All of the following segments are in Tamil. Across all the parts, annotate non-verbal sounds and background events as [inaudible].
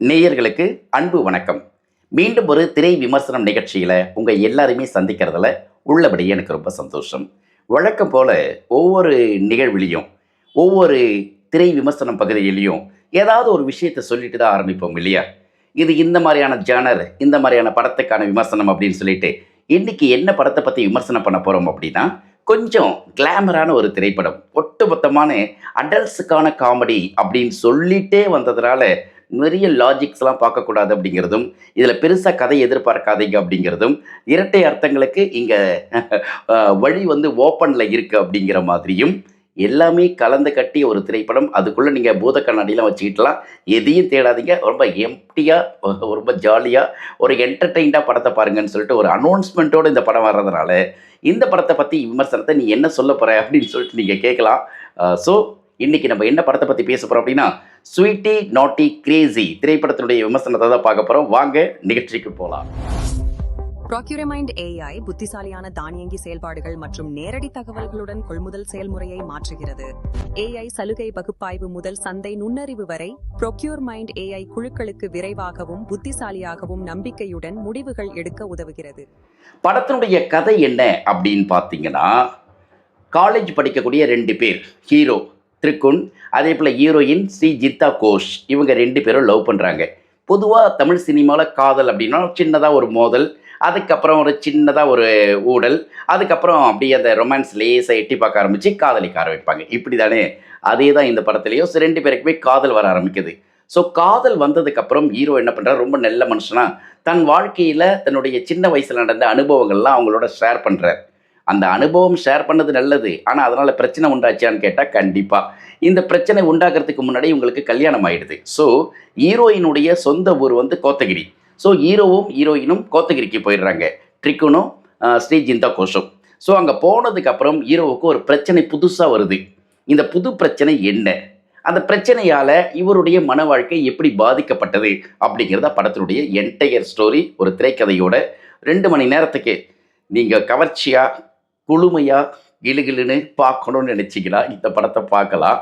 நேயர்களுக்கு அன்பு வணக்கம். மீண்டும் ஒரு திரை விமர்சனம் நிகழ்ச்சியில் உங்கள் எல்லாருமே சந்திக்கிறதுல உள்ளபடியே எனக்கு ரொம்ப சந்தோஷம். வழக்கம் போல் ஒவ்வொரு நிகழ்விலையும் ஒவ்வொரு திரை விமர்சனம் பகுதியிலையும் ஏதாவது ஒரு விஷயத்தை சொல்லிட்டு தான் ஆரம்பிப்போம் இல்லையா? இது இந்த மாதிரியான ஜேனர் இந்த மாதிரியான படத்துக்கான விமர்சனம் அப்படின்னு சொல்லிட்டு இன்னைக்கு என்ன படத்தை பற்றி விமர்சனம் பண்ண போகிறோம் அப்படின்னா கொஞ்சம் கிளாமரான ஒரு திரைப்படம் ஒட்டுமொத்தமான அடல்ட்ஸுக்கான காமெடி அப்படின்னு சொல்லிட்டே வந்ததுனால நிறைய லாஜிக்ஸ்லாம் பார்க்கக்கூடாது அப்படிங்கிறதும் இதில் பெருசாக கதை எதிர்பார்க்காதீங்க அப்படிங்கிறதும் இரட்டை அர்த்தங்களுக்கு இங்கே வழி வந்து ஓப்பனில் இருக்குது அப்படிங்கிற மாதிரியும் எல்லாமே கலந்து கட்டிய ஒரு திரைப்படம். அதுக்குள்ளே நீங்கள் பூத கண்ணாடியெலாம் வச்சுக்கிட்டலாம் எதையும் தேடாதீங்க. ரொம்ப எம்டியாக ரொம்ப ஜாலியாக ஒரு என்டர்டெயின்டாக படத்தை பாருங்கன்னு சொல்லிட்டு ஒரு அனௌன்ஸ்மெண்ட்டோடு இந்த படம் வர்றதுனால இந்த படத்தை பற்றி விமர்சனத்தை நீ என்ன சொல்ல போகிற அப்படின்னு சொல்லிட்டு நீங்கள் கேட்கலாம். ஸோ இன்னைக்கு நம்ம என்ன படத்தை பற்றி பேச போகிறோம் அப்படின்னா ஸ்வீட்டி நாட்டி கிரேசி திரைப்படத்தினுடைய விமர்சனத்தை தான் பார்க்க போகிறோம் வாங்க நிகழ்ச்சிக்கு போகலாம் ப்ராக்யூரமைண்ட் ஏஐ புத்திசாலியான தானியங்கி செயல்பாடுகள் மற்றும் நேரடி தகவல்களுடன் கொள்முதல் செயல்முறையை மாற்றுகிறது. ஏஐ சலுகை பகுப்பாய்வு முதல் சந்தை நுண்ணறிவு வரை ப்ரொக்யூர்மைண்ட் ஏஐ குழுக்களுக்கு விரைவாகவும் புத்திசாலியாகவும் நம்பிக்கையுடன் முடிவுகள் எடுக்க உதவுகிறது. படத்தினுடைய கதை என்ன அப்படின்னு பார்த்தீங்கன்னா காலேஜ் படிக்கக்கூடிய ரெண்டு பேர் ஹீரோ திருக்குன் அதே போல் ஹீரோயின் ஸ்ரீ ஜித்தா கோஷ். இவங்க ரெண்டு பேரும் லவ் பண்ணுறாங்க பொதுவாக தமிழ் சினிமாவில் காதல் அப்படின்னா சின்னதாக ஒரு மோதல் அதுக்கப்புறம் ஒரு சின்னதாக ஒரு ஊடல் அதுக்கப்புறம் அப்படியே அந்த ரொமான்ஸ் லேசாக எட்டி பார்க்க ஆரம்பித்து காதலிக்க ஆரம்பிப்பாங்க. இப்படி தானே அதே தான் இந்த படத்துலேயும். ஸோ ரெண்டு பேருக்குமே காதல் வர ஆரம்பிக்குது. ஸோ காதல் வந்ததுக்கப்புறம் ஹீரோ என்ன பண்ணுறாரு ரொம்ப நல்ல மனுஷனா தன் வாழ்க்கையில் தன்னுடைய சின்ன வயசில் நடந்த அனுபவங்கள்லாம் அவங்களோட ஷேர் பண்ணுறார் அந்த அனுபவம் ஷேர் பண்ணது நல்லது. ஆனால் அதனால் பிரச்சனை உண்டாச்சான்னு கேட்டால் கண்டிப்பாக இந்த பிரச்சனை உண்டாகிறதுக்கு முன்னாடி உங்களுக்கு கல்யாணம் ஆகிடுது ஸோ ஹீரோயினுடைய சொந்த ஊர் வந்து கோத்தகிரி. ஸோ ஹீரோவும் ஹீரோயினும் கோத்தகிரிக்கு போயிடுறாங்க. ட்ரிக்குனும் ஆஹ், ஸ்ரீ ஜிந்தா கோஷும். ஸோ அங்கே போனதுக்கப்புறம் ஹீரோவுக்கு ஒரு பிரச்சனை புதுசாக வருது. இந்த புது பிரச்சனை என்ன? அந்த பிரச்சனையால் இவருடைய மன வாழ்க்கை எப்படி பாதிக்கப்பட்டது? அப்படிங்கிறத படத்தினுடைய என்டையர் ஸ்டோரி ஒரு திரைக்கதையோட ரெண்டு மணி நேரத்துக்கு. நீங்கள் கவர்ச்சியாக குளுமையாக கிளுகிளுன்னு பார்க்கணும்னு நினச்சிக்கலாம் இந்த படத்தை பார்க்கலாம்.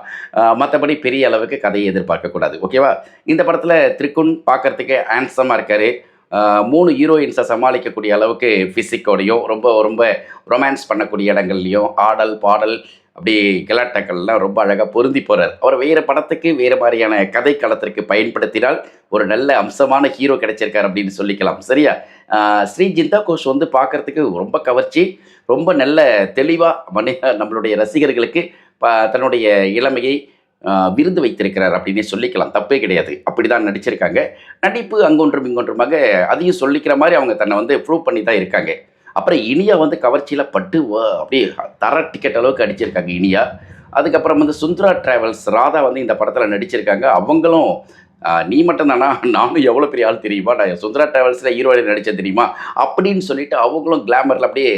மற்றபடி பெரிய அளவுக்கு கதையை எதிர்பார்க்கக்கூடாது ஓகேவா? இந்த படத்தில் திருக்குன் பார்க்குறதுக்கு ஹேண்ட்ஸமாக இருக்கார். மூணு ஹீரோயின்ஸை சமாளிக்கக்கூடிய அளவுக்கு ஃபிசிக்கோடையும் ரொம்ப ரொம்ப ரொமான்ஸ் பண்ணக்கூடிய இடங்கள்லையும் ஆடல் பாடல் அப்படி கிளாட்டங்கள்லாம் ரொம்ப அழகாக பொருந்தி போகிறார் அவர் வேறு படத்துக்கு வேறு மாதிரியான கதை களத்திற்கு பயன்படுத்தினால் ஒரு நல்ல அம்சமான ஹீரோ கிடைச்சிருக்கார் அப்படின்னு சொல்லிக்கலாம். சரியா? ஸ்ரீ ஜிந்தா கோஷ் வந்து பார்க்கறதுக்கு ரொம்ப கவர்ச்சி ரொம்ப நல்ல தெளிவாக மனித நம்மளுடைய ரசிகர்களுக்கு ப தன்னுடைய இளமையை விருந்து வைத்திருக்கிறார் அப்படின்னே சொல்லிக்கலாம். தப்பே கிடையாது. அப்படி தான் நடிச்சிருக்காங்க. நடிப்பு அங்கொன்றும் இங்கொன்றுமாக அதையும் சொல்லிக்கிற மாதிரி அவங்க தன்னை வந்து ப்ரூவ் பண்ணி தான் இருக்காங்க. அப்புறம் இனியா வந்து கவர்ச்சியில் பட்டு அப்படியே தர டிக்கெட் அளவுக்கு அடிச்சிருக்காங்க இனியா. அதுக்கப்புறம் வந்து சுந்தரா டிராவல்ஸ் ராதா வந்து இந்த படத்தில் நடிச்சிருக்காங்க. அவங்களும் நீ மட்டும் தானா? நானும் எவ்வளோ பெரிய ஆள் தெரியுமா? நான் சுந்தரா டிராவல்ஸில் ஹீரோயின் நடித்தேன் தெரியுமா? அப்படின்னு சொல்லிட்டு அவங்களும் கிளாமரில் அப்படியே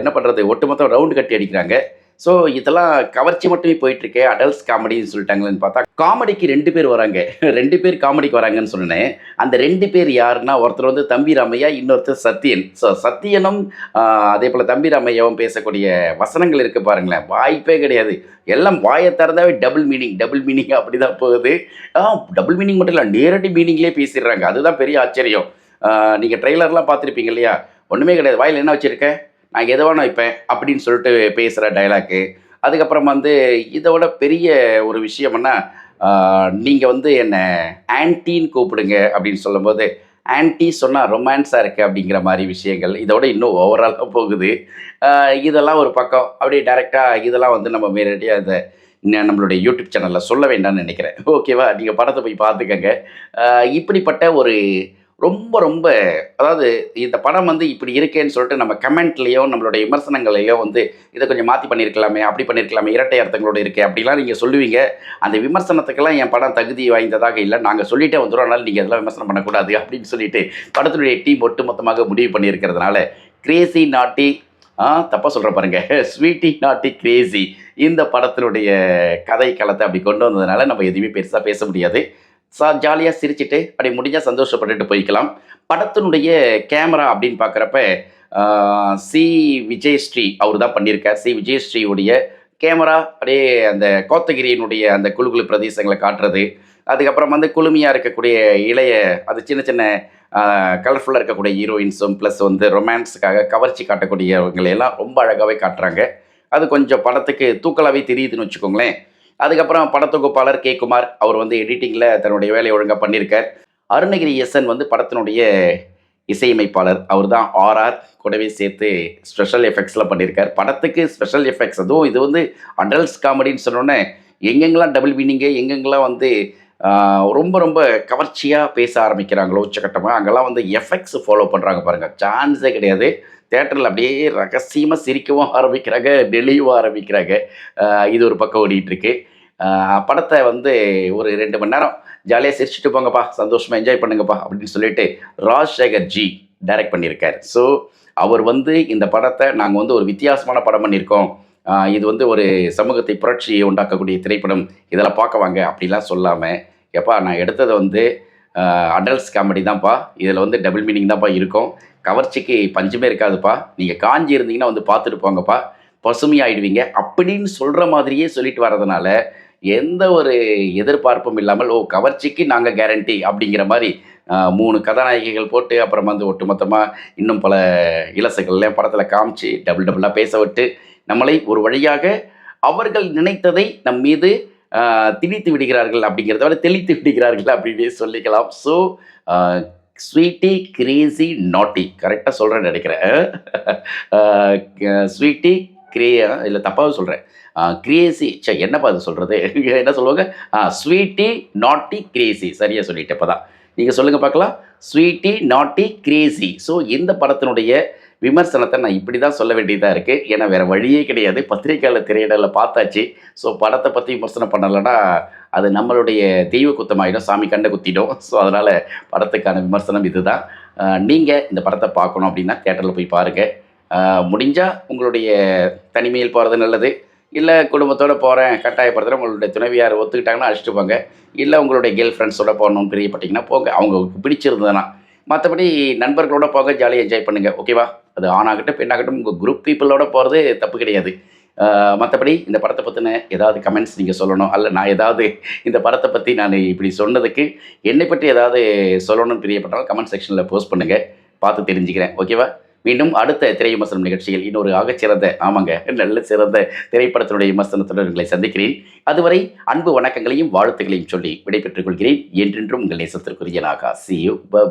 என்ன பண்ணுறது ஒட்டுமொத்தம் ரவுண்டு கட்டி அடிக்கிறாங்க. ஸோ இதெல்லாம் கவர்ச்சி மட்டுமே போயிட்டுருக்கு. அடல்ட்ஸ் காமெடின்னு சொல்லிட்டாங்களேன்னு பார்த்தா காமெடிக்கு ரெண்டு பேர் வராங்க. [laughs] ரெண்டு பேர் காமெடிக்கு வராங்கன்னு சொன்னேன். அந்த ரெண்டு பேர் யாருன்னா ஒருத்தர் வந்து தம்பி ராமையா இன்னொருத்தர் சத்யன். ஸோ சத்யனும் அதே போல் தம்பி ராமையாவும் பேசக்கூடிய வசனங்கள் இருக்குது பாருங்களேன். வாய்ப்பே கிடையாது. எல்லாம் வாயை திறந்தாவே டபுள் மீனிங் டபுள் மீனிங் அப்படி தான் போகுது டபுள் மீனிங் மட்டும் இல்லை நேரடி மீனிங்லேயே பேசிடுறாங்க. அதுதான் பெரிய ஆச்சரியம். நீங்கள் ட்ரெய்லர்லாம் பார்த்துருப்பீங்க இல்லையா? ஒன்றுமே கிடையாது. வாயில் என்ன வச்சுருக்கேன் நான் எதை வேணா வைப்பேன் அப்படின்னு சொல்லிட்டு பேசுகிற டைலாக்கு அதுக்கப்புறம் வந்து இதோட பெரிய ஒரு விஷயம்னா நீங்கள் வந்து என்னை ஆன்ட்டின்னு கூப்பிடுங்க அப்படின்னு சொல்லும்போது ஆன்ட்டி சொன்னால் ரொமான்ஸாக இருக்குது அப்படிங்கிற மாதிரி விஷயங்கள். இதோட இன்னும் ஓவராலாக போகுது. இதெல்லாம் ஒரு பக்கம். அப்படியே டைரெக்டாக இதெல்லாம் வந்து நம்ம நேரடியாக இந்த நம்மளுடைய யூடியூப் சேனலில் சொல்ல வேண்டாம்னு நினைக்கிறேன். ஓகேவா நீங்கள் படத்தை போய் பார்த்துக்கங்க. இப்படிப்பட்ட ஒரு ரொம்ப ரொம்ப அதாவது இந்த படம் வந்து இப்படி இருக்கேன்னு சொல்லிட்டு நம்ம கமெண்ட்லேயோ நம்மளுடைய விமர்சனங்களையோ வந்து இதை கொஞ்சம் மாற்றி பண்ணியிருக்கலாமே அப்படி பண்ணியிருக்கலாமே இரட்டை அர்த்தங்களோட இருக்கே அப்படிலாம் நீங்கள் சொல்லுவீங்க. அந்த விமர்சனத்துக்கெல்லாம் என் படம் தகுதி வாய்ந்ததாக இல்லை. நாங்கள் சொல்லிட்டே வந்துடும் அதனால் நீங்கள் இதெல்லாம் விமர்சனம் பண்ணக்கூடாது அப்படின்னு சொல்லிட்டு படத்தினுடைய டீம் ஒட்டு மொத்தமாக முடிவு பண்ணியிருக்கிறதுனால கிரேசி நாட்டி ஆ தப்பாக சொல்கிற பாருங்க. ஸ்வீட்டி நாட்டி கிரேசி இந்த படத்தினுடைய கதை களத்தை அப்படி கொண்டு வந்ததுனால நம்ம எதுவுமே பெருசாக பேச முடியாது. சா ஜாலியாக சிரிச்சிட்டு அப்படி முடிஞ்சால் சந்தோஷப்பட்டுட்டு போய்க்கலாம். படத்தினுடைய கேமரா அப்படின்னு பார்க்குறப்ப சி. விஜயஸ்ரீ அவர் தான் பண்ணியிருக்கார். சி. விஜயஸ்ரீயுடைய கேமரா அப்படியே அந்த கோத்தகிரியினுடைய அந்த குழு குழு பிரதேசங்களை காட்டுறது. அதுக்கப்புறம் வந்து குளுமையாக இருக்கக்கூடிய இளைய அது சின்ன சின்ன கலர்ஃபுல்லாக இருக்கக்கூடிய ஹீரோயின்ஸும் ப்ளஸ் வந்து ரொமான்ஸுக்காக கவர்ச்சி காட்டக்கூடியவங்களையெல்லாம் ரொம்ப அழகாகவே காட்டுறாங்க. அது கொஞ்சம் படத்துக்கு தூக்கலாகவே தெரியுதுன்னு வச்சுக்கோங்களேன். அதுக்கப்புறம் படத்தொகுப்பாளர் கே குமார் அவர் வந்து எடிட்டிங்கில் தன்னுடைய வேலையை ஒழுங்காக பண்ணியிருக்கார். அருணகிரி எஸ்என் வந்து படத்தினுடைய இசையமைப்பாளர். அவர் தான் ஆர்ஆர் கூடவே சேர்த்து ஸ்பெஷல் எஃபெக்ட்ஸில் பண்ணியிருக்கார். படத்துக்கு ஸ்பெஷல் எஃபெக்ட்ஸ் அதுவும் இது வந்து அடல்ட்ஸ் காமெடின்னு சொன்னோன்னே எங்கெங்கெல்லாம் டபுள் மீனிங்கு எங்கெங்கெல்லாம் வந்து ரொம்ப ரொம்ப கவர்ச்சியாக பேச ஆரம்பிக்கிறாங்களோ உச்சக்கட்டமாக அங்கெல்லாம் வந்து எஃபெக்ட்ஸ் ஃபாலோ பண்ணுறாங்க பாருங்கள் சான்ஸே கிடையாது. தேட்டரில் அப்படியே ரகசியமாக சிரிக்கவும் ஆரம்பிக்கிறாங்க டெலிவும் ஆரம்பிக்கிறாங்க. இது ஒரு பக்கம் ஓடிட்டுருக்கு. படத்தை வந்து ஒரு ரெண்டு மணி நேரம் ஜாலியாக சிரிச்சுட்டு போங்கப்பா சந்தோஷமாக என்ஜாய் பண்ணுங்கப்பா அப்படின்னு சொல்லிட்டு ராஜ்சேகர் ஜி டைரக்ட் பண்ணியிருக்கார். ஸோ அவர் வந்து இந்த படத்தை நாங்கள் வந்து ஒரு வித்தியாசமான படம் பண்ணியிருக்கோம். இது வந்து ஒரு சமூகத்தை புரட்சியை உண்டாக்கக்கூடிய திரைப்படம் இதெல்லாம் பார்க்க வாங்க அப்படிலாம் சொல்லாமல் எப்பா நான் எடுத்தது வந்து அடல்ட்ஸ் காமெடி தான்ப்பா. இதில் வந்து டபுள் மீனிங் தான்ப்பா இருக்கும். கவர்ச்சிக்கு பஞ்சமே இருக்காதுப்பா. நீங்கள் காஞ்சி இருந்தீங்கன்னா வந்து பார்த்துட்டு போங்கப்பா. பசுமையாயிடுவீங்க. அப்படின்னு சொல்கிற மாதிரியே சொல்லிட்டு வர்றதுனால எந்த ஒரு எதிர்பார்ப்பும் இல்லாமல் ஓ கவர்ச்சிக்கு நாங்கள் கேரண்டி அப்படிங்கிற மாதிரி மூணு கதாநாயகிகள் போட்டு அப்புறம் வந்து ஒட்டுமொத்தமாக இன்னும் பல இலசுகள்லாம் படத்தில் காமிச்சு டபுள் டபுளாக பேச விட்டு நம்மளை ஒரு வழியாக அவர்கள் நினைத்ததை நம் மீது திணித்து விடுகிறார்கள் அப்படிங்கிறத விட தெளித்து விடுகிறார்கள் அப்படின்னே சொல்லிக்கலாம். ஸோ ஸ்வீட்டி கிரேசி நாட்டி கரெக்டாக சொல்கிறேன்னு நினைக்கிறேன். [laughs] ஸ்வீட்டி கிரியா இல்லை தப்பாக சொல்கிறேன் கிரேசி சே என்னப்பா அது சொல்கிறது [laughs] என்ன சொல்லுவாங்க? ஸ்வீட்டி நாட்டி கிரேசி சரியாக சொல்லிட்டேன் இப்போ தான் நீங்கள் சொல்லுங்கள் பார்க்கலாம். ஸ்வீட்டி நாட்டி கிரேசி ஸோ இந்த படத்தினுடைய விமர்சனத்தை நான் இப்படி தான் சொல்ல வேண்டியதாக இருக்குது ஏன்னா வேறு வழியே கிடையாது. பத்திரிக்கையில் திரையிடலில் பார்த்தாச்சு. ஸோ படத்தை பற்றி விமர்சனம் பண்ணலைன்னா அது நம்மளுடைய தெய்வ குத்தமாயிடும். சாமி கண்ட குத்திடும். ஸோ அதனால் படத்துக்கான விமர்சனம் இதுதான். நீங்கள் இந்த படத்தை பார்க்கணும் அப்படின்னா தேட்டரில் போய் பாருங்கள் முடிஞ்சால் உங்களுடைய தனிமையில் போகிறது நல்லது. இல்லை குடும்பத்தோடு போகிறேன் கட்டாயப்படுத்துகிற உங்களுடைய துணைவியார் ஒத்துக்கிட்டாங்கன்னா அழைச்சிட்டு போங்க. இல்லை உங்களுடைய கேர்ள் ஃப்ரெண்ட்ஸோட போகணும்னு பிரியப்பட்டிங்கன்னா போங்க. அவங்களுக்கு பிடிச்சிருந்ததுன்னா மற்றபடி நண்பர்களோட போக ஜாலியாக என்ஜாய் பண்ணுங்கள் ஓகேவா அது ஆணாகட்டும் பெண்ணாகட்டும் உங்கள் குரூப் பீப்புளோட போகிறது தப்பு கிடையாது. மற்றபடி இந்த படத்தை பற்றின ஏதாவது கமெண்ட்ஸ் நீங்கள் சொல்லணும் அல்ல நான் ஏதாவது இந்த படத்தை பற்றி நான் இப்படி சொன்னதுக்கு என்னை பற்றி ஏதாவது சொல்லணும்னு பிரியப்பட்டாலும் கமெண்ட் செக்ஷனில் போஸ்ட் பண்ணுங்கள் பார்த்து தெரிஞ்சுக்கிறேன் ஓகேவா மீண்டும் அடுத்த திரை விமர்சனம் நிகழ்ச்சியில் இன்னொரு ஆகச்சிறந்த ஆமாங்க நல்ல சிறந்த திரைப்படத்தினுடைய விமர்சனத்துடன் உங்களை சந்திக்கிறேன். அதுவரை அன்பு வணக்கங்களையும் வாழ்த்துக்களையும் சொல்லி விடைபெற்றுக் கொள்கிறேன். என்றென்றும் உங்கள் நேசத்திற்குரிய நாகா. See you bye